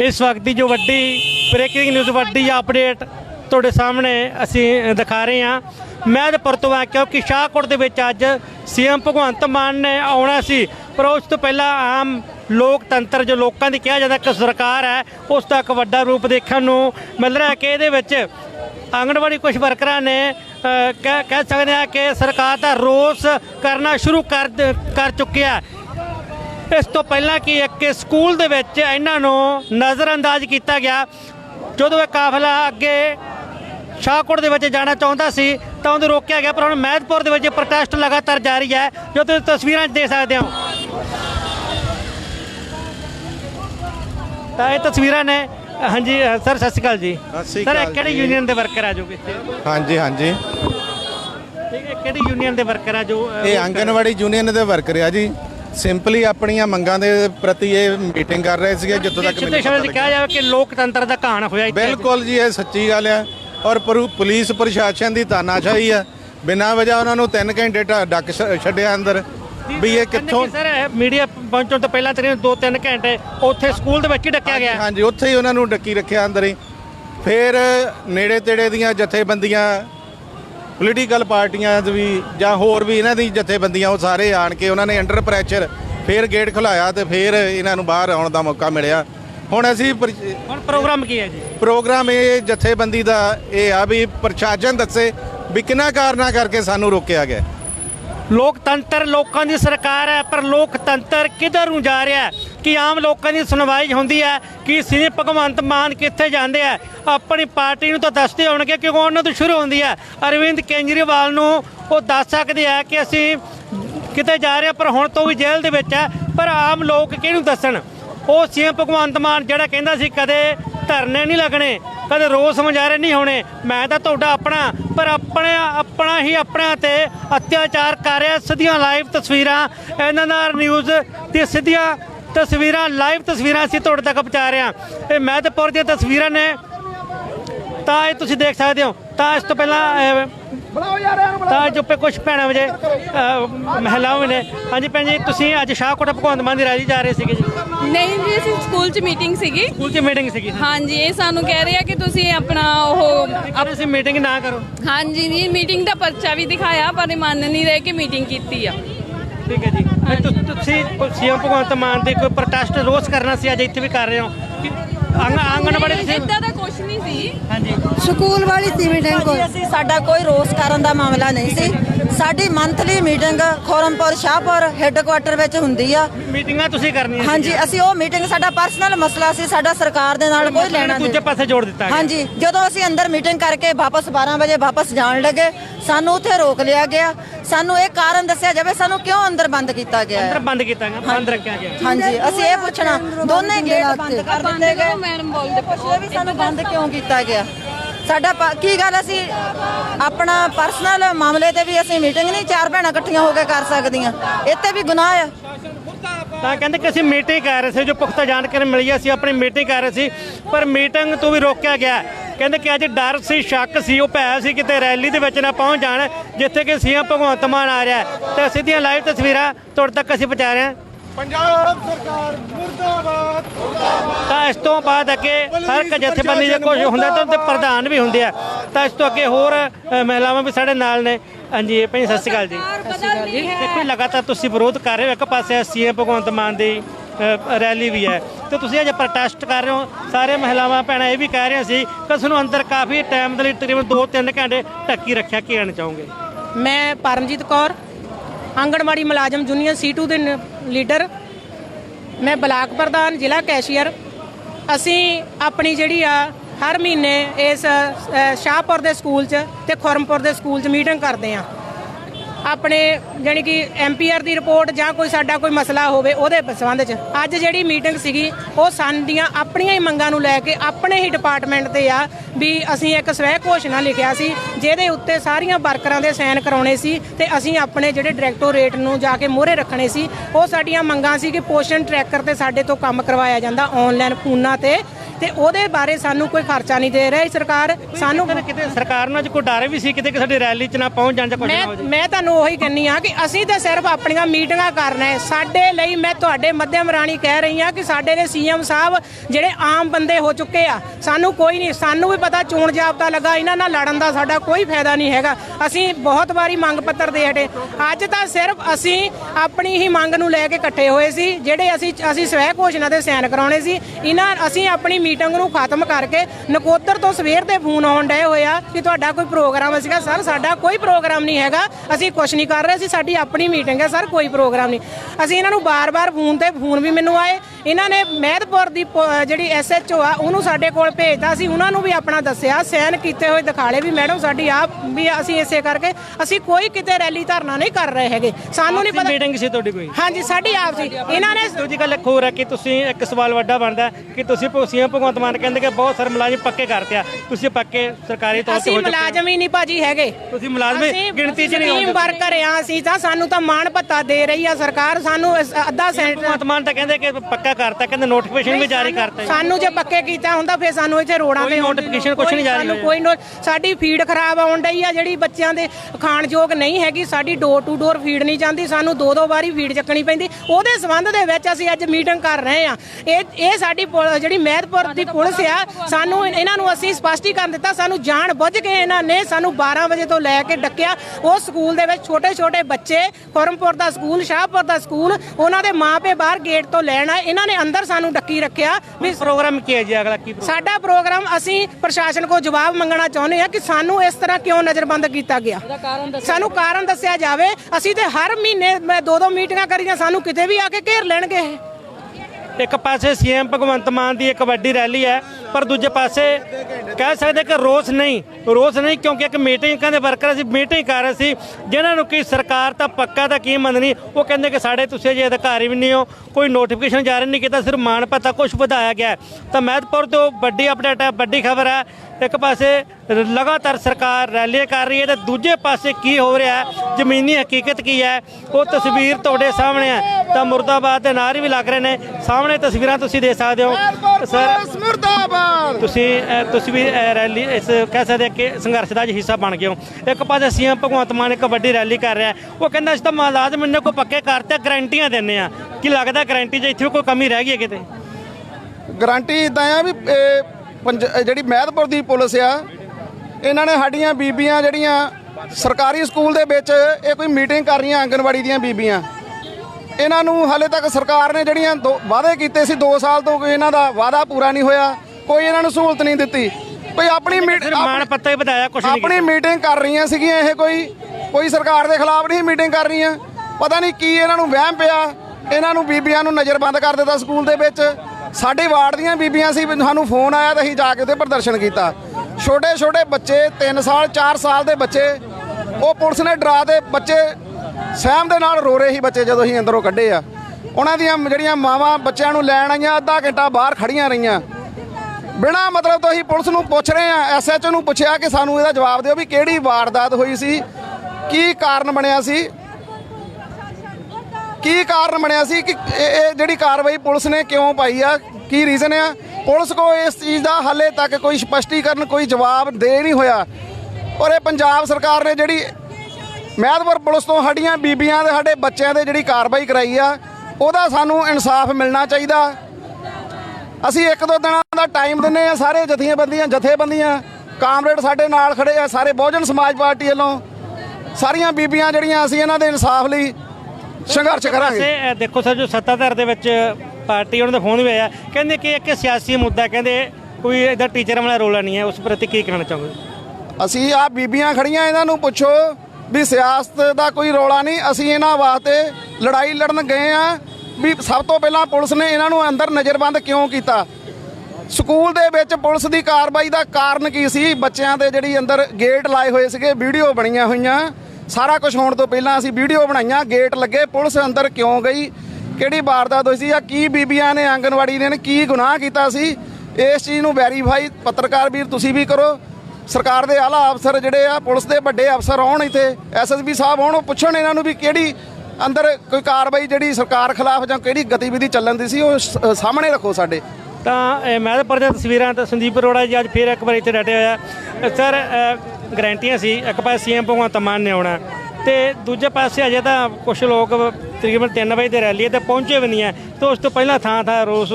ਇਸ ਵਕਤ ਦੀ ਜੋ ਵੱਡੀ ਬ੍ਰੇਕਿੰਗ ਨਿਊਜ਼ ਵੱਡੀ ਅਪਡੇਟ ਤੁਹਾਡੇ ਸਾਹਮਣੇ ਅਸੀਂ ਦਿਖਾ ਰਹੇ ਹਾਂ। ਮੈਂ ਤੋਂ ਆ, ਕਿਉਂਕਿ ਸ਼ਾਹਕੋਟ ਦੇ ਵਿੱਚ ਅੱਜ ਸੀਐਮ ਭਗਵੰਤ ਮਾਨ ਨੇ ਆਉਣਾ ਸੀ, ਪਰ ਉਸ ਤੋਂ ਪਹਿਲਾਂ ਆਮ ਲੋਕਤੰਤਰ, ਜੋ ਲੋਕਾਂ ਦੀ ਕਿਹਾ ਜਾਂਦਾ ਕਿ ਸਰਕਾਰ ਹੈ, ਉਸ ਦਾ ਇੱਕ ਵੱਡਾ ਰੂਪ ਦੇਖਣ ਨੂੰ ਮਿਲ ਰਿਹਾ ਕਿ ਇਹਦੇ ਵਿੱਚ ਆਂਗਣਵਾੜੀ ਕੁਝ ਵਰਕਰਾਂ ਨੇ ਕਹਿ ਕਹਿ ਸਕਦੇ ਆ ਕਿ ਸਰਕਾਰ ਦਾ ਰੋਸ ਕਰਨਾ ਸ਼ੁਰੂ ਕਰ ਕਰ ਚੁੱਕਿਆ ਇਸ ਤੋਂ ਪਹਿਲਾਂ ਕਿ ਇੱਕ ਸਕੂਲ ਦੇ ਵਿੱਚ ਇਹਨਾਂ ਨੂੰ ਨਜ਼ਰਅੰਦਾਜ਼ ਕੀਤਾ ਗਿਆ। ਜਦੋਂ ਇਹ ਕਾਫਲਾ ਅੱਗੇ ਸ਼ਾਹਕੋਟ ਦੇ ਵਿੱਚ ਜਾਣਾ ਚਾਹੁੰਦਾ ਸੀ ਤਾਂ ਉਹਨੂੰ ਰੋਕਿਆ ਗਿਆ ਪਰ ਹੁਣ ਮਹਿਦਪੁਰ ਦੇ ਵਿੱਚ ਪ੍ਰੋਟੈਸਟ ਲਗਾਤਾਰ ਜਾਰੀ ਹੈ। ਜੋ ਤੁਸੀਂ ਤਸਵੀਰਾਂ 'ਚ ਦੇਖ ਸਕਦੇ ਹੋ। ਤਾਂ ਇਹ ਤਸਵੀਰਾਂ ਨੇ ਹਾਂਜੀ ਸਰ ਸਤਿ ਸ਼੍ਰੀ ਅਕਾਲ ਜੀ। ਸ਼੍ਰੀ ਇਹ ਕਿਹੜੀ। ਯੂਨੀਅਨ ਦੇ ਵਰਕਰ ਆ ਜੋ ਇੱਥੇ? ਹਾਂਜੀ ਹਾਂਜੀ। ਠੀਕ ਹੈ ਕਿਹੜੀ ਯੂਨੀਅਨ ਦੇ ਵਰਕਰ ਆ ਜੋ ਇਹ ਆਂਗਨਵਾੜੀ ਯੂਨੀਅਨ ਦੇ ਵਰਕਰ ਆ ਜੀ। ਸਿੰਪਲੀ ਆਪਣੀਆਂ ਮੰਗਾਂ ਦੇ ਪ੍ਰਤੀ ਇਹ ਮੀਟਿੰਗ ਕਰ ਰਹੇ ਸੀਗੇ ਜਿੱਥੋਂ ਤੱਕ ਸਿੱਧੇ ਸ਼ਬਦ ਕਿਹਾ ਜਾਵੇ ਕਿ ਲੋਕਤੰਤਰ ਦਾ ਕਹਾਣ ਹੋਇਆ ਇੱਥੇ। ਬਿਲਕੁਲ ਜੀ ਇਹ ਸੱਚੀ ਗੱਲ ਆ। ਔਰ ਪਰੂ- ਪੁਲਿਸ ਪ੍ਰਸ਼ਾਸਨ ਦੀ ਤਾਨਾਸ਼ਾਹੀ ਆ। ਬਿਨਾਂ ਵਜ੍ਹਾ ਉਹਨਾਂ ਨੂੰ 3 ਘੰਟੇ ਢ- ਡੱਕ ਛ- ਛੱਡਿਆ ਅੰਦਰ। ਵੀ ਇਹ ਕਿੱਥੋਂ ਸਰ ਮੀਡੀਆ ਪਹੁੰਚਣ ਤੋਂ ਪਹਿਲਾਂ ਤੇਰੇ 2-3 ਘੰਟੇ ਉੱਥੇ ਸਕੂਲ ਦੇ ਵਿੱਚ ਹੀ ਡੱਕਿਆ ਗਿਆ। ਹਾਂਜੀ ਉੱਥੇ ਹੀ ਉਹਨਾਂ ਨੂੰ ਡੱਕੀ ਰੱਖਿਆ ਅੰਦਰ ਹੀ। ਫਿਰ ਨੇੜੇ ਤੇੜੇ ਦੀਆਂ ਜਥੇਬੰਦੀਆਂ ਪੋਲੀਟੀਕਲ ਪਾਰਟੀਆਂ ਵੀ ਜਾਂ ਹੋਰ ਵੀ ਇਹਨਾਂ ਦੀ ਜਥੇਬੰਦੀਆਂ ਉਹ ਸਾਰੇ ਆਣ ਕੇ ਉਹਨਾਂ ਨੇ ਅੰਡਰ ਪ੍ਰੈਸ਼ਰ ਫਿਰ ਗੇਟ ਖੁਲਾਇਆ ਤੇ ਫਿਰ ਇਹਨਾਂ ਨੂੰ ਬਾਹਰ ਆਉਣ ਦਾ ਮੌਕਾ ਮਿਲਿਆ। ਹੁਣ ਅਸੀਂ ਹੁਣ ਪ੍ਰੋਗਰਾਮ ਕੀ ਹੈ ਜੀ? ਪ੍ਰੋਗਰਾਮ ਇਹ ਜਥੇਬੰਦੀ ਦਾ ਇਹ ਆ ਵੀ ਪ੍ਰਸ਼ਾਸਨ ਦੱਸੇ ਵੀ ਕਿੰਨਾ ਕਾਰਨਾ ਕਰਕੇ ਸਾਨੂੰ ਰੋਕਿਆ ਗਿਆ। ਲੋਕਤੰਤਰ ਲੋਕਾਂ ਦੀ ਸਰਕਾਰ ਹੈ, ਪਰ ਲੋਕਤੰਤਰ ਕਿੱਧਰ ਨੂੰ ਜਾ ਰਿਹਾ ਹੈ? ਕਿ ਆਮ ਲੋਕਾਂ ਦੀ ਸੁਣਵਾਈ ਹੁੰਦੀ ਹੈ? ਕਿ ਸੀ ਭਗਵੰਤ ਮਾਨ ਕਿੱਥੇ ਜਾਂਦੇ ਆ ਆਪਣੀ ਪਾਰਟੀ ਨੂੰ ਤਾਂ ਦੱਸਦੇ ਹੋਣਗੇ ਕਿਉਂਕਿ ਉਹਨਾਂ ਤੋਂ ਸ਼ੁਰੂ ਹੁੰਦੀ ਹੈ। ਅਰਵਿੰਦ ਕੇਜਰੀਵਾਲ ਨੂੰ ਉਹ ਦੱਸ ਸਕਦੇ ਆ ਕਿ ਅਸੀਂ ਕਿਤੇ ਜਾ ਰਹੇ ਹਾਂ, ਪਰ ਹੁਣ ਤੋਂ ਵੀ ਜੇਲ੍ਹ ਦੇ ਵਿੱਚ ਹੈ। ਪਰ ਆਮ ਲੋਕ ਕਿਹਨੂੰ ਦੱਸਣ? ਉਹ ਸੀਐਮ ਭਗਵੰਤ ਮਾਨ ਜਿਹੜਾ ਕਹਿੰਦਾ ਸੀ, ਕਦੇ ਧਰਨੇ ਨਹੀਂ ਲੱਗਣੇ। ਕਦੇ ਰੋਸ ਮੁਜ਼ਾਹਰੇ ਨਹੀਂ ਹੋਣੇ। ਮੈਂ ਤਾਂ ਤੁਹਾਡਾ ਆਪਣਾ, ਪਰ ਆਪਣੇ, ਆਪਣਾ ਹੀ ਆਪਣਿਆਂ ਤੇ ਅਤਿਆਚਾਰ ਕਰ ਰਿਹਾ, ਸਿੱਧੀਆਂ ਲਾਈਵ ਤਸਵੀਰਾਂ ਐਨਐਨਆਰ ਨਿਊਜ਼ ਤੇ ਸਿੱਧੀਆਂ ਤਸਵੀਰਾਂ ਲਾਈਵ ਤਸਵੀਰਾਂ ਅਸੀਂ ਤੁਹਾਡੇ ਤੱਕ ਪਹੁੰਚਾ ਰਹੇ ਹਾਂ। ਇਹ ਮਹਿਤਪੁਰ ਦੀਆਂ ਤਸਵੀਰਾਂ ਨੇ ਤਾਂ ਇਹ ਤੁਸੀਂ ਦੇਖ ਸਕਦੇ ਹੋ। ਤਾਂ ਇਸ ਤੋਂ ਪਹਿਲਾਂ ਅਹ, ਤਾਂ ਜੋ ਪੇ ਕੁਝ ਭੈਣਾਂ ਵਜੇ ਮਹਿਲਾਵਾਂ ਨੇ। ਹਾਂਜੀ ਭੈਣ ਜੀ ਤੁਸੀਂ ਅੱਜ ਸ਼ਾਹਕੋਟ ਭਗਵੰਤ ਮਾਨ ਦੀ ਰੈਲੀ ਜਾ ਰਹੇ ਸੀਗੇ ਜੀ। ਨਹੀਂ ਜੀ ਅਸੀਂ ਸਕੂਲ 'ਚ ਮੀਟਿੰਗ ਸੀਗੀ। ਸਕੂਲ 'ਚ ਮੀਟਿੰਗ ਸੀਗੀ। ਹਾਂਜੀ ਇਹ ਸਾਨੂੰ ਕਹਿ ਰਹੇ ਆ ਕਿ ਤੁਸੀਂ ਆਪਣਾ ਉਹ ਅਸੀਂ ਮੀਟਿੰਗ ਨਾ ਕਰੋ। ਹਾਂਜੀ ਜੀ ਮੀਟਿੰਗ ਦਾ ਪਰਚਾ ਵੀ ਦਿਖਾਇਆ ਪਰ ਮੰਨ ਨਹੀਂ ਰਹੇ ਕਿ ਮੀਟਿੰਗ ਕੀਤੀ ਆ। ਠੀਕ ਹੈ ਜੀ। ਤੁਸੀਂ ਸੀਐਮ ਭਗਵੰਤ ਮਾਨ ਦੇ ਕੋਈ ਪ੍ਰੋਟੈਸਟ ਰੋਸ ਕਰਨਾ ਸੀ ਅੱਜ ਇੱਥੇ ਵੀ ਕਰ ਰਹੇ ਹੋ। ਆਂਗਣਵਾੜੀ ਤੁਸੀਂ ਇਦਾਂ ਦਾ ਕੁਝ ਨਹੀਂ ਸੀ। ਹਾਂਜੀ। ਸਕੂਲ ਵਾਲੀ ਸੀ ਮੀਟਿੰਗ ਕੋਈ ਅਸੀਂ ਸਾਡਾ ਕੋਈ ਰੋਸ ਕਰਨ ਦਾ ਮਾਮਲਾ ਨਹੀਂ ਸੀ। ਸਾਡੀ monthly meeting Khurampur Shahpur headquarter ਵਿੱਚ ਹੁੰਦੀ ਆ। ਮੀਟਿੰਗਾਂ ਤੁਸੀਂ ਕਰਨੀਆਂ ਹਾਂਜੀ ਅਸੀਂ ਉਹ ਮੀਟਿੰਗ ਸਾਡਾ ਪਰਸਨਲ ਮਸਲਾ ਸੀ ਸਾਡਾ ਸਰਕਾਰ ਦੇ ਨਾਲ ਕੋਈ ਲੈਣਾ ਦੂਜੇ ਪਾਸੇ ਜੋੜ ਦਿੱਤਾ ਗਿਆ। ਹਾਂਜੀ ਜਦੋਂ ਅਸੀਂ ਅੰਦਰ ਮੀਟਿੰਗ ਕਰਕੇ ਵਾਪਸ 12 ਵਜੇ ਵਾਪਸ ਜਾਣ ਲੱਗੇ ਸਾਨੂੰ ਉੱਥੇ ਰੋਕ ਲਿਆ ਗਿਆ। ਸਾਨੂੰ ਇਹ ਕਾਰਨ ਦੱਸਿਆ ਜਾਵੇ ਸਾਨੂੰ ਕਿਉਂ ਅੰਦਰ ਬੰਦ ਕੀਤਾ ਗਿਆ? ਅੰਦਰ ਬੰਦ ਕੀਤਾ ਗਿਆ ਬੰਦ ਰੱਖਿਆ ਗਿਆ। ਹਾਂਜੀ ਅਸੀਂ ਇਹ ਪੁੱਛਣਾ ਦੋਨੇ ਗੇਟ ਬੰਦ ਕਰ ਦਿੱਤੇ ਗਏ। ਮੈਡਮ ਬੋਲਦੇ ਪੁੱਛਦੇ ਵੀ ਸਾਨੂੰ ਬੰਦ ਕਿਉਂ ਕੀਤਾ ਗਿਆ? ਸਾਡਾ ਪ- ਕੀ ਗੱਲ ਅਸੀਂ ਆਪਣਾ ਪਰਸਨਲ ਮਾਮਲੇ ਤੇ ਵੀ ਅਸੀਂ ਮੀਟਿੰਗ ਨਹੀਂ ਚਾਰ ਭੈਣਾਂ ਇਕੱਠੀਆਂ ਹੋ ਕੇ ਕਰ ਸਕਦੀਆਂ। ਇੱਥੇ ਵੀ ਗੁਨਾਹ ਆ। ਤਾਂ ਕਹਿੰਦੇ ਕਿ ਅਸੀਂ ਮੀਟਿੰਗ ਕਰ ਰਹੇ ਸੀ ਜੋ ਪੁਖਤਾ ਜਾਣਕਾਰੀ ਮਿਲੀ ਹੈ, ਅਸੀਂ ਆਪਣੀ ਮੀਟਿੰਗ ਕਰ ਰਹੇ ਸੀ ਪਰ ਮੀਟਿੰਗ ਤੋਂ ਵੀ ਰੋਕਿਆ ਗਿਆ। ਕਹਿੰਦੇ ਕਿ ਅੱਜ ਡਰ ਸੀ ਸ਼ੱਕ ਸੀ ਉਹ ਭੈ ਸੀ ਕਿਤੇ ਰੈਲੀ ਦੇ ਵਿੱਚ ਨਾ ਪਹੁੰਚ ਜਾਣ ਜਿੱਥੇ ਕਿ ਸੀਐਮ ਭਗਵੰਤ ਮਾਨ ਆ ਰਿਹਾ ਹੈ। ਤੇ ਸਿੱਧੀਆਂ ਲਾਈਵ ਤਸਵੀਰਾਂ ਤੁਹਾਡੇ ਤੱਕ ਅਸੀਂ ਪਹੁੰਚਾ ਰਹੇ ਹਾਂ। ਪੰਜਾਬ ਸਰਕਾਰ ਮੁਰਦਾਬਾਦ। ਤਾਂ ਇਸ ਤੋਂ ਬਾਅਦ ਅੱਗੇ ਹਰ ਇੱਕ ਜਥੇਬੰਦੀ ਜੇ ਕੁਝ ਹੁੰਦਾ ਤਾਂ ਉਹਦੇ ਪ੍ਰਧਾਨ ਵੀ ਹੁੰਦੇ ਆ। ਤਾਂ ਇਸ ਤੋਂ ਅੱਗੇ ਹੋਰ ਅ, ਮਹਿਲਾਵਾਂ ਵੀ ਸਾਡੇ ਨਾਲ ਨੇ। ਹਾਂਜੀ ਭੈਣ ਸਤਿ ਸ਼੍ਰੀ ਅਕਾਲ ਜੀ। ਦੇਖੋ ਲਗਾਤਾਰ ਤੁਸੀਂ ਵਿਰੋਧ ਕਰ ਰਹੇ ਹੋ। ਇੱਕ ਪਾਸੇ ਸੀਐਮ ਭਗਵੰਤ ਮਾਨ ਦੀ ਅ, ਰੈਲੀ ਵੀ ਹੈ। ਤੇ ਤੁਸੀਂ ਅੱਜ ਪ੍ਰੋਟੈਸਟ ਕਰ ਰਹੇ ਹੋ। ਸਾਰੇ ਮਹਿਲਾਵਾਂ ਭੈਣਾਂ ਇਹ ਵੀ ਕਹਿ ਰਹੀਆਂ ਸੀ ਕਿ ਉਸ ਨੂੰ ਅੰਦਰ ਕਾਫੀ ਟਾਈਮ ਦੇ ਲਈ ਤਕਰੀਬਨ 2-3 ਘੰਟੇ ਟੱਕੀ ਰੱਖਿਆ ਕੀ ਕਹਿਣਾ ਚਾਹੋਗੇ? ਮੈਂ ਪਰਮਜੀਤ ਕੌਰ ਆਂਗਣਵਾੜੀ ਮੁਲਾਜ਼ਮ ਜੂਨੀਅਰ C2 ਦੇ ਨ- ਲੀਡਰ, ਮੈਂ ਬਲਾਕ ਪ੍ਰਧਾਨ, ਜ਼ਿਲ੍ਹਾ ਕੈਸ਼ੀਅਰ। ਅਸੀਂ ਆਪਣੀ ਜਿਹੜੀ ਆ, ਹਰ ਮਹੀਨੇ ਇਸ ਸ਼ਾਹਪੁਰ ਦੇ ਸਕੂਲ 'ਚ ਤੇ ਖੁਰਮਪੁਰ ਦੇ ਸਕੂਲ 'ਚ ਮੀਟਿੰਗ ਕਰਦੇ ਆ ਆਪਣੇ ਜਾਣੀ ਕਿ ਐਮਪੀਆਰ ਦੀ ਰਿਪੋਰਟ ਜਾਂ ਕੋਈ ਸਾਡਾ ਕੋਈ ਮਸਲਾ ਹੋਵੇ ਉਹਦੇ ਸੰਬੰਧ 'ਚ। ਅੱਜ ਜਿਹੜੀ ਮੀਟਿੰਗ ਸੀਗੀ, ਉਹ ਸਾਡੀਆਂ ਆਪਣੀਆਂ ਹੀ ਮੰਗਾਂ ਨੂੰ ਲੈ ਕੇ ਆਪਣੇ ਹੀ ਡਿਪਾਰਟਮੈਂਟ ਤੇ ਆ ਵੀ ਅਸੀਂ ਇੱਕ ਸਵੈ ਘੋਸ਼ਣਾ ਲਿਖਿਆ ਸੀ, ਜਿਹਦੇ ਉੱਤੇ ਸਾਰੀਆਂ ਵਰਕਰਾਂ ਦੇ ਸਾਈਨ ਕਰਾਉਣੇ ਸੀ ਤੇ ਅਸੀਂ ਆਪਣੇ ਜਿਹੜੇ ਡਾਇਰੈਕਟੋਰੇਟ ਨੂੰ ਜਾ ਕੇ ਮੋਹਰੇ ਰੱਖਣੇ ਸੀ। ਉਹ ਸਾਡੀਆਂ ਮੰਗਾਂ ਸੀ ਕਿ ਪੋਸ਼ਨ ਟਰੈਕਰ ਤੇ ਸਾਡੇ ਤੋਂ ਕੰਮ ਕਰਵਾਇਆ ਜਾਂਦਾ ਆਨਲਾਈਨ ਫੋਨਾਂ ਤੇ ਤੇ ਉਹਦੇ ਬਾਰੇ ਸਾਨੂੰ ਕੋਈ ਖਰਚਾ ਨਹੀਂ ਦੇ ਰਹੀ ਸਰਕਾਰ। ਸਾਨੂੰ ਕਿਤੇ ਸਰਕਾਰ ਨੂੰ ਅੱਜ ਕੋਈ ਡਰ ਵੀ ਸੀ ਕਿਤੇ ਕਿ ਸਾਡੀ ਰੈਲੀ 'ਚ ਨਾ ਪਹੁੰਚ ਜਾਣ ਜਾਂ ਕੁਝ ਨਾ ਹੋ ਜਾਏ? ਮੈਂ ਤੁਹਾਨੂੰ ਉਹੀ ਕਹਿੰਨੀ ਆ ਕਿ ਅਸੀਂ ਤਾਂ ਸਿਰਫ ਆਪਣੀਆਂ ਮੀਟਿੰਗਾਂ ਕਰਨਾ ਹੈ। ਸਾਡੇ ਲਈ ਮੈਂ ਤੁਹਾਡੇ ਮੱਧਮ ਰਾਣੀ ਕਹਿ ਰਹੀ ਆ ਕਿ ਸਾਡੇ ਲਈ ਸੀਐਮ ਸਾਹਿਬ ਜਿਹੜੇ ਆਮ ਬੰਦੇ ਹੋ ਚੁੱਕੇ ਆ ਸਾਨੂੰ ਕੋਈ ਨਹੀਂ ਸਾਨੂੰ ਵੀ ਪਤਾ ਚੋਣ ਜਾਬਤਾ ਲੱਗਾ ਇਹਨਾਂ ਨਾਲ ਲੜਨ ਦਾ ਸਾਡਾ ਕੋਈ ਫਾਇਦਾ ਨਹੀਂ ਹੈਗਾ। ਅਸੀਂ ਬਹੁਤ ਵਾਰੀ ਮੰਗ ਪੱਤਰ ਦੇ ਹਟੇ। ਅੱਜ ਤਾਂ ਸਿਰਫ ਅਸੀਂ ਆਪਣੀ ਹੀ ਮੰਗ ਨੂੰ ਲੈ ਕੇ ਇਕੱਠੇ ਹੋਏ ਸੀ ਜਿਹੜੇ ਅਸੀਂ ਅਸੀਂ ਸਵੈ ਘੋਸ਼ਣਾ ਦੇ ਸਾਈਨ ਕਰਾਉਣੇ ਸੀ। ਇਹਨਾਂ ਅਸੀਂ ਆਪਣੀ ਮੀਟਿੰਗ ਨੂੰ ਖਤਮ ਕਰਕੇ ਨਕੋਦਰ ਤੋਂ ਸਵੇਰ ਦੇ ਫੋਨ ਆਉਣ ਡਏ ਹੋਏ ਆ ਕਿ ਤੁਹਾਡਾ ਕੋਈ ਪ੍ਰੋਗਰਾਮ ਸੀਗਾ ਸਰ, ਸਾਡਾ ਕੋਈ ਪ੍ਰੋਗਰਾਮ ਨਹੀਂ ਹੈਗਾ। ਅਸੀਂ ਕੁਝ ਨਹੀਂ ਕਰ ਰਹੇ। ਸੀ ਸਾਡੀ ਆਪਣੀ ਮੀਟਿੰਗ ਹੈ। ਸਰ, ਕੋਈ ਪ੍ਰੋਗਰਾਮ ਨਹੀਂ। ਅਸੀਂ ਇਹਨਾਂ ਨੂੰ ਬਾਰ-ਬਾਰ ਫੋਨ ਤੇ ਫੋਨ ਵੀ ਮੈਨੂੰ ਆਏ। ਇਹਨਾਂ ਨੇ ਮਹਿਦਪੁਰ ਦੀ ਜਿਹੜੀ ਐਸਐਚਓ ਆ ਉਹਨੂੰ ਸਾਡੇ ਕੋਲ ਭੇਜਤਾ। ਸੀ ਉਹਨਾਂ ਨੂੰ ਵੀ ਆਪਣਾ ਦੱਸਿਆ ਸਾਈਨ ਕੀਤੇ ਹੋਏ ਦਿਖਾਲੇ ਵੀ ਮੈਡਮ ਸਾਡੀ ਆਪ ਵੀ ਅਸੀਂ ਇਸੇ ਕਰਕੇ ਅਸੀਂ ਕੋਈ ਕਿਤੇ ਰੈਲੀ ਧਰਨਾ ਨਹੀਂ ਕਰ ਰਹੇ ਹੈਗੇ। ਸਾਨੂੰ ਨਹੀਂ ਪਤਾ ਮੀਟਿੰਗ ਸੀ ਤੁਹਾਡੀ ਕੋਈ? ਹਾਂਜੀ ਸਾਡੀ ਆਪ ਸੀ। ਇਹਨਾਂ ਨੇ ਦੂਜੀ ਗੱਲ ਹੋਰ ਹੈ ਕਿ ਤੁਸੀਂ ਇੱਕ ਸਵਾਲ ਵੱਡਾ ਬਣਦਾ ਕਿ ਤੁਸੀਂ ਸੀਐਮ ਭਗਵੰਤ ਮਾਨ ਕਹਿੰਦੇ ਕਿ ਬਹੁਤ ਸਾਰੇ ਮੁਲਾਜ਼ਮ ਪੱਕੇ ਕਰਤੇ ਆ। ਤੁਸੀਂ ਪੱਕੇ ਸਰਕਾਰੀ ਤੌਰ ਤੇ ਹੋ ਚੁੱਕੇ। ਮੁਲਾਜ਼ਮ ਹੀ ਨਹੀਂ ਭਾਜੀ ਹੈਗੇ। ਤੁਸੀਂ ਮੁਲਾਜ਼ਮ ਗਿਣਤੀ 'ਚ ਨਹੀਂ ਆਉਂਦੇ। ਵਰਕਰ ਆ ਅਸੀਂ ਤਾਂ ਸਾਨੂੰ ਤਾਂ ਮਾਣ ਭੱਤਾ ਦੇ ਰਹੀ ਆ ਸਰਕਾਰ। ਸਾਨੂੰ ਅੱਧਾ ਸੈਂਟ ਭਗਵੰਤ ਮਾਨ ਤਾਂ ਕਹਿੰਦੇ ਕਿ ਪੱਕਾ ਕਰਤਾ ਕਹਿੰਦੇ ਨੋਟੀਫਿਕੇਸ਼ਨ ਵੀ ਜਾਰੀ ਕਰਤਾ ਜੀ। ਸਾਨੂੰ ਜੇ ਪੱਕੇ ਕੀਤਾ ਹੁੰਦਾ ਫਿਰ ਸਾਨੂੰ ਇੱਥੇ ਕੋਈ ਤੇ ਦੀ notification ਕੁਛ ਕੋਈ ਨਹੀਂ ਜਾਰੀ ਸਾਨੂੰ ਹੋਇਆ। ਕੋਈ ਨੋ ਸਾਡੀ ਫੀਡ ਖਰਾਬ ਆਉਣ ਡਈ ਆ ਜਿਹੜੀ ਬੱਚਿਆਂ ਦੇ ਖਾਣ ਯੋਗ ਨਹੀਂ ਹੈਗੀ ਸਾਡੀ ਡੋਰ ਟੂ ਡੋਰ ਫੀਡ ਨਹੀਂ ਜਾਂਦੀ ਸਾਨੂੰ ਦੋ ਦੋ ਵਾਰੀ ਫੀਡ ਚੱਕਣੀ ਪੈਂਦੀ। ਉਹਦੇ ਸੰਬੰਧ ਦੇ ਵਿੱਚ ਅਸੀਂ ਅੱਜ ਮੀਟਿੰਗ ਕਰ ਰਹੇ ਆ। ਇਹ ਇਹ ਸਾਡੀ ਪੁਲ- ਜਿਹੜੀ ਮਹਿਦਪੁਰ ਦੀ ਪੁਲਿਸ ਆ ਸਾਨੂੰ ਇਹਨਾਂ ਨੂੰ ਅਸੀਂ ਸਪਸ਼ਟੀਕਰਨ ਦਿੱਤਾ ਸਾਨੂੰ ਜਾਣ ਬੁੱਝ ਕੇ ਇਹਨਾਂ ਨੇ ਸਾਨੂੰ 12 ਵਜੇ ਤੋਂ ਲੈ ਕੇ ਡੱਕਿਆ। ਉਹ ਸਕੂਲ ਦੇ ਵਿੱਚ ਛੋਟੇ ਛੋਟੇ ਬੱਚੇ ਖੁਰਮਪੁਰ ਦਾ ਸਕੂਲ ਸ਼ਾਹਪੁਰ ਦਾ ਸਕੂਲ ਉਹਨਾਂ ਦੇ ਮਾਪੇ ਬਾਹਰ ਗੇਟ ਤੋਂ ਲੈਣ ਆਏ। ਇਹਨਾਂ ਨੇ ਅੰਦਰ ਸਾਨੂੰ ਡੱਕੀ ਰੱਖਿਆ ਵੀ ਪ੍ਰੋਗਰਾਮ ਕੀ ਹੈ ਜੀ ਅਗਲਾ ਕੀ ਪ੍ਰੋਗਰਾਮ? ਸਾਡਾ ਪ੍ਰੋਗਰਾਮ ਅਸੀਂ ਪ੍ਰਸ਼ਾਸਨ ਕੋ ਜਵਾਬ ਮੰਗਣਾ ਚਾਹੁੰਦੇ ਹਾਂ ਕਿ ਸਾਨੂੰ ਇਸ ਤਰ੍ਹਾਂ ਕਿਉਂ ਨਜ਼ਰਬੰਦ ਕੀਤਾ ਗਿਆ? ਸਾਨੂੰ ਕਾਰਨ ਦੱਸਿਆ ਜਾਵੇ। ਅਸੀਂ ਤੇ ਹਰ ਮਹੀਨੇ ਮੈਂ ਦੋ ਦੋ ਮੀਟਿੰਗਾਂ ਕਰੀਆਂ ਸਾਨੂੰ ਕਿਤੇ ਵੀ ਆ ਕੇ ਘੇਰ ਲੈਣਗੇ ਇੱਕ ਪਾਸੇ ਸੀਐਮ ਭਗਵੰਤ ਮਾਨ ਦੀ ਇੱਕ ਵੱਡੀ ਰੈਲੀ ਹੈ ਪਰ ਦੂਜੇ ਪਾਸੇ ਕਹਿ ਸਕਦੇ ਕਿ ਰੋਸ ਨਹੀਂ। ਰੋਸ ਨਹੀਂ ਕਿਉਂਕਿ ਇੱਕ ਮੀਟਿੰਗ ਕਹਿੰਦੇ ਵਰਕਰ ਅਸੀਂ ਮੀਟਿੰਗ ਕਰ ਰਹੇ ਸੀ। ਜਿਨ੍ਹਾਂ ਨੂੰ ਕੀ ਸਰਕਾਰ ਤਾਂ ਪੱਕਾ ਤਾਂ ਕੀ ਮੰਨਣੀ ਉਹ ਕਹਿੰਦੇ ਕਿ ਸਾਡੇ ਤੁਸੀਂ ਜੇ ਅਧਿਕਾਰੀ ਵੀ ਨਹੀਂ ਹੋ ਕੋਈ ਨੋਟੀਫਿਕੇਸ਼ਨ ਜਾਰੀ ਨਹੀਂ ਕੀਤਾ ਸਿਰਫ ਮਾਨ ਪਤਾ ਕੁਝ ਵਧਾਇਆ ਗਿਆ। ਤਾਂ ਮਹਿਤਪੁਰ ਤੋਂ ਵੱਡੀ ਅਪਡੇਟ ਹੈ ਵੱਡੀ ਖਬਰ ਹੈ ਇੱਕ ਪਾਸੇ ਲਗਾਤਾਰ ਸਰਕਾਰ ਰੈਲੀਆਂ ਕਰ ਰਹੀ ਹੈ ਤੇ ਦੂਜੇ ਪਾਸੇ ਕੀ ਹੋ ਰਿਹਾ ਹੈ ਜ਼ਮੀਨੀ ਹਕੀਕਤ ਕੀ ਹੈ ਉਹ ਤਸਵੀਰ ਤੁਹਾਡੇ ਸਾਹਮਣੇ ਹੈ। ਤਾਂ ਮੁਰਦਾਬਾਦ ਦੇ ਨਾਰੇ ਵੀ ਲੱਗ ਰਹੇ ਨੇ ਸਾਹਮਣੇ ਤਸਵੀਰਾਂ ਤੁਸੀਂ ਦੇਖ ਸਕਦੇ ਹੋ। ਸਰ ਮੁਰਦਾਬਾਦ। ਤੁਸੀਂ ਤੁਸੀਂ ਵੀ ਰੈਲੀ ਇਸ ਕਹਿ ਸਕਦੇ ਹਾਂ ਕਿ ਸੰਘਰਸ਼ ਦਾ ਅੱਜ ਹਿੱਸਾ ਬਣ ਗਏ ਹੋ। ਇੱਕ ਪਾਸੇ ਸੀਐਮ ਭਗਵੰਤ ਮਾਨ ਇੱਕ ਵੱਡੀ ਰੈਲੀ ਕਰ ਰਿਹਾ ਉਹ ਕਹਿੰਦਾ ਅਸੀਂ ਤਾਂ ਮੁਲਾਜ਼ਮ ਇੰਨੇ ਕੋ ਪੱਕੇ ਕਰਤੇ ਗਰੰਟੀਆਂ ਦਿੰਨੇ ਆ ਕੀ ਲੱਗਦਾ ਗਰੰਟੀ 'ਚ ਇੱਥੇ ਕੋਈ ਕਮੀ ਰਹਿ ਗਈ ਹੈ ਕਿਤੇ? ਗਰੰਟੀ ਇਦਾਂ ਆ ਵੀ ਪੰਜ- ਜਿਹੜੀ ਮਹਿਦਪੁਰ ਦੀ ਪੁਲਿਸ ਆ, ਇਹਨਾਂ ਨੇ ਸਾਡੀਆਂ ਬੀਬੀਆਂ ਜਿਹੜੀਆਂ ਸਰਕਾਰੀ ਸਕੂਲ ਦੇ ਵਿੱਚ ਇਹ ਕੋਈ ਮੀਟਿੰਗ ਕਰ ਰਹੀਆਂ ਆਂਗਨਵਾੜੀ ਦੀਆਂ ਬੀਬੀਆਂ। ਇਹਨਾਂ ਨੂੰ ਹਾਲੇ ਤੱਕ ਸਰਕਾਰ ਨੇ ਜਿਹੜੀਆਂ ਦੋ- ਵਾਅਦੇ ਕੀਤੇ ਸੀ 2 ਸਾਲ ਤੋਂ, ਕੋਈ ਇਹਨਾਂ ਦਾ ਵਾਅਦਾ ਪੂਰਾ ਨਹੀਂ ਹੋਇਆ, ਕੋਈ ਇਹਨਾਂ ਨੂੰ ਸਹੂਲਤ ਨਹੀਂ ਦਿੱਤੀ। ਕੋਈ ਆਪਣੀ ਮੀਟ- ਸਿਰ ਮਾਣ ਪੱਤਾ ਹੀ ਵਧਾਇਆ ਕੁਝ ਨਹੀਂ ਆਪਣੀ ਮੀਟਿੰਗ ਕਰ ਰਹੀਆਂ ਸੀਗੀਆਂ ਇਹ ਕੋਈ ਕੋਈ ਸਰਕਾਰ ਦੇ ਖਿਲਾਫ ਨਹੀਂ ਮੀਟਿੰਗ ਕਰ ਰਹੀਆਂ। ਪਤਾ ਨਹੀਂ ਕੀ ਇਹਨਾਂ ਨੂੰ ਵਹਿਮ ਪਿਆ। ਇਹਨਾਂ ਨੂੰ ਬੀਬੀਆਂ ਨੂੰ ਨਜ਼ਰਬੰਦ ਕਰ ਦਿੱਤਾ ਸਕੂਲ ਦੇ ਵਿੱਚ। ਸਾਡੇ ਵਾਰਡ ਦੀਆਂ ਬੀਬੀਆਂ ਸੀ ਸਾਨੂੰ ਫੋਨ ਆਇਆ ਤਾਂ ਅਸੀਂ ਜਾ ਕੇ ਉੱਥੇ ਪ੍ਰਦਰਸ਼ਨ ਕੀਤਾ। ਛੋਟੇ ਛੋਟੇ ਬੱਚੇ 3 ਸਾਲ 4 ਸਾਲ ਦੇ ਬੱਚੇ ਉਹ ਪੁਲਿਸ ਨੇ ਡਰਾ ਦੇ ਬੱਚੇ ਸਹਿਮ ਦੇ ਨਾਲ ਰੋ ਰਹੇ ਸੀ ਬੱਚੇ ਜਦੋਂ ਅਸੀਂ ਅੰਦਰੋਂ ਕੱਢੇ ਆ। ਉਹਨਾਂ ਦੀਆਂ ਜਿਹੜੀਆਂ ਮਾਵਾਂ ਬੱਚਿਆਂ ਨੂੰ ਲੈਣ ਆਈਆਂ ਅੱਧਾ ਘੰਟਾ ਬਾਹਰ ਖੜੀਆਂ ਰਹੀਆਂ। ਬਿਨਾ ਮਤਲਬ ਤੋਂ ਅਸੀਂ ਪੁਲਿਸ ਨੂੰ ਪੁੱਛ ਰਹੇ ਆ ਐਸਐਚਓ ਨੂੰ ਪੁੱਛਿਆ ਕਿ ਸਾਨੂੰ ਇਹਦਾ ਜਵਾਬ ਦਿਓ ਵੀ ਕਿਹੜੀ ਵਾਰਦਾਤ ਹੋਈ ਸੀ, ਕੀ ਕਾਰਨ ਬਣਿਆ ਸੀ, ਕੀ ਕਾਰਨ ਬਣਿਆ ਸੀ ਕਿ ਇਹ ਜਿਹੜੀ ਕਾਰਵਾਈ ਪੁਲਿਸ ਨੇ ਕਿਉਂ ਪਾਈ ਆ, ਕੀ ਰੀਜ਼ਨ ਆ? ਪੁਲਿਸ ਕੋ ਇਸ ਚੀਜ਼ ਦਾ ਹਾਲੇ ਤੱਕ ਕੋਈ ਸਪਸ਼ਟੀਕਰਨ, ਕੋਈ ਜਵਾਬ ਦੇ ਨਹੀਂ ਹੋਇਆ। ਔਰ ਇਹ ਪੰਜਾਬ ਸਰਕਾਰ ਨੇ ਜਿਹੜੀ ਮਹਿਦਪੁਰ ਪੁਲਿਸ ਤੋਂ ਸਾਡੀਆਂ ਬੀਬੀਆਂ ਦੇ, ਸਾਡੇ ਬੱਚਿਆਂ ਦੇ ਜਿਹੜੀ ਕਾਰਵਾਈ ਕਰਾਈ ਆ, ਉਹਦਾ ਸਾਨੂੰ ਇਨਸਾਫ ਮਿਲਣਾ ਚਾਹੀਦਾ। ਅਸੀਂ ਇੱਕ ਦੋ ਦਿਨਾਂ ਦਾ ਟਾਈਮ ਦਿੰਨੇ ਆ ਸਾਰੇ ਜਥੇਬੰਦੀਆਂ ਜਥੇਬੰਦੀਆਂ ਕਾਮਰੇਡ ਸਾਡੇ ਨਾਲ ਖੜੇ ਆ ਸਾਰੇ ਬਹੁਜਨ ਸਮਾਜ ਪਾਰਟੀ ਵੱਲੋਂ। ਸਾਰੀਆਂ ਬੀਬੀਆਂ ਜਿਹੜੀਆਂ ਅਸੀਂ ਇਹਨਾਂ ਦੇ ਇਨਸਾਫ ਲਈ ਸੰਘਰਸ਼ ਕਰਾਂਗੇ। ਦੇਖੋ ਸਰ ਜੋ ਸੱਤਾਧਾਰ ਦੇ ਵਿੱਚ ਪਾਰਟੀ ਉਹਨਾਂ ਦਾ ਫੋਨ ਵੀ ਆਇਆ। ਕਹਿੰਦੇ ਕਿ ਇੱਕ ਸਿਆਸੀ ਮੁੱਦਾ ਕਹਿੰਦੇ ਕੋਈ ਇਹਦਾ ਟੀਚਰ ਵਾਲਾ ਰੋਲ ਨਹੀਂ ਹੈ ਉਸ ਪ੍ਰਤੀ ਕੀ ਕਹਿਣਾ ਚਾਹੋਗੇ? ਅਸੀਂ ਆ ਬੀਬੀਆਂ ਖੜੀਆਂ ਇਹਨਾਂ ਨੂੰ ਪੁੱਛੋ ਵੀ ਸਿਆਸਤ ਦਾ ਕੋਈ ਰੋਲਾ ਨਹੀਂ ਅਸੀਂ ਇਹਨਾਂ ਵਾਸਤੇ ਲੜਾਈ ਲੜਨ ਗਏ ਆ। ਵੀ ਸਭ ਤੋਂ ਪਹਿਲਾਂ ਪੁਲਿਸ ਨੇ ਇਹਨਾਂ ਨੂੰ ਅੰਦਰ ਨਜ਼ਰਬੰਦ ਕਿਉਂ ਕੀਤਾ? ਸਕੂਲ ਦੇ ਵਿੱਚ ਪੁਲਿਸ ਦੀ ਕਾਰਵਾਈ ਦਾ ਕਾਰਨ ਕੀ ਸੀ? ਬੱਚਿਆਂ ਦੇ ਜਿਹੜੀ ਅੰਦਰ ਗੇਟ ਲਾਏ ਹੋਏ ਸੀਗੇ, ਵੀਡੀਓ ਬਣੀਆਂ ਹੋਈਆਂ। ਸਾਰਾ ਕੁਝ ਹੋਣ ਤੋਂ ਪਹਿਲਾਂ ਅਸੀਂ ਵੀਡੀਓ ਬਣਾਈਆਂ, ਗੇਟ ਲੱਗੇ। ਪੁਲਿਸ ਅੰਦਰ ਕਿਉਂ ਗਈ? ਕਿਹੜੀ ਵਾਰਦਾਤ ਹੋਈ ਸੀ ਜਾਂ ਕੀ ਬੀਬੀਆਂ ਨੇ ਆਂਗਨਵਾੜੀ ਨੇ ਕੀ ਗੁਨਾਹ ਕੀਤਾ ਸੀ? ਇਸ ਚੀਜ਼ ਨੂੰ ਵੈਰੀਫਾਈ ਪੱਤਰਕਾਰ ਵੀਰ, ਤੁਸੀਂ ਵੀ ਕਰੋ। ਸਰਕਾਰ ਦੇ ਆਲਾ ਅਫਸਰ ਜਿਹੜੇ ਆ, ਪੁਲਿਸ ਦੇ ਵੱਡੇ ਅਫਸਰ ਆਉਣ ਇੱਥੇ। ਐਸਐਸਪੀ ਸਾਹਿਬ ਆਉਣ, ਉਹ ਪੁੱਛਣ ਇਹਨਾਂ ਨੂੰ ਵੀ ਕਿਹੜੀ ਅੰਦਰ ਕੋਈ ਕਾਰਵਾਈ ਜਿਹੜੀ ਸਰਕਾਰ ਖਿਲਾਫ ਜਾਂ ਕਿਹੜੀ ਗਤੀਵਿਧੀ ਚੱਲਣ ਦੀ ਸੀ, ਉਹ ਸ- ਸਾਹਮਣੇ ਰੱਖੋ ਸਾਡੇ। ਤਾਂ ਇਹ ਤਾਂ ਦੀਆਂ ਤਸਵੀਰਾਂ ਤਾਂ ਸੰਦੀਪ ਅਰੋੜਾ ਜੀ ਅੱਜ ਫੇਰ ਇੱਕ ਵਾਰ ਇੱਥੇ ਡਟੇ ਹੋਇਆ ਸਰ ਗਰੰਟੀਆਂ ਸੀ, ਇੱਕ ਪਾਸੇ ਸੀਐਮ ਭਗਵੰਤ ਮਾਨ ਨੇ ਆਉਣਾ। ਤੇ ਦੂਜੇ ਪਾਸੇ ਅਜੇ ਤਾਂ ਕੁਝ ਲੋਕ ਤਕਰੀਬਨ 3 ਵਜੇ ਦੇ ਰੈਲੀ ਤੇ ਪਹੁੰਚੇ ਵੀ ਨਹੀਂ ਹੈ। ਤੇ ਉਸ ਤੋਂ ਪਹਿਲਾਂ ਥਾਂ ਥਾਂ ਰੋਸ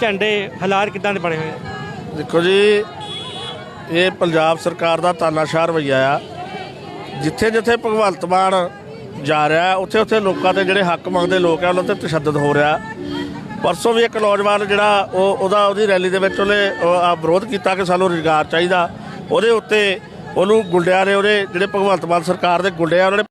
ਝੰਡੇ ਹਲਾਰ ਕਿਦਾਂ ਦੇ ਬਣੇ ਹੋਏ ਆ? ਦੇਖੋ ਜੀ, ਇਹ ਪੰਜਾਬ ਸਰਕਾਰ ਦਾ ਤਾਨਾਸ਼ਾਹ ਰਵੱਈਆ ਆ। ਜਿੱਥੇ ਜਿੱਥੇ ਭਗਵੰਤ ਮਾਨ ਜਾ ਰਿਹਾ, ਉੱਥੇ ਉੱਥੇ ਲੋਕਾਂ ਤੇ ਜਿਹੜੇ ਹੱਕ ਮੰਗਦੇ ਲੋਕ ਆ, ਉਹਨਾਂ ਤੇ ਤਸ਼ੱਦਦ ਹੋ ਰਿਹਾ। ਪਰਸੋਂ ਵੀ ਇੱਕ ਨੌਜਵਾਨ ਜਿਹੜਾ ਉਹ ਉਹਦਾ ਉਹਦੀ ਰੈਲੀ ਦੇ ਵਿੱਚ ਉਹਨੇ ਆ ਵਿਰੋਧ ਕੀਤਾ ਕਿ ਸਾਨੂੰ ਰੁਜ਼ਗਾਰ ਚਾਹੀਦਾ। ਉਹਦੇ ਉੱਤੇ ਉਹਨੂੰ ਗੁੰਡਿਆਂ ਨੇ, ਉਹਦੇ ਜਿਹੜੇ ਭਗਵੰਤ ਮਾਨ ਸਰਕਾਰ ਦੇ ਗੁੰਡਿਆਂ ਆ ਉਹਨਾਂ ਨੇ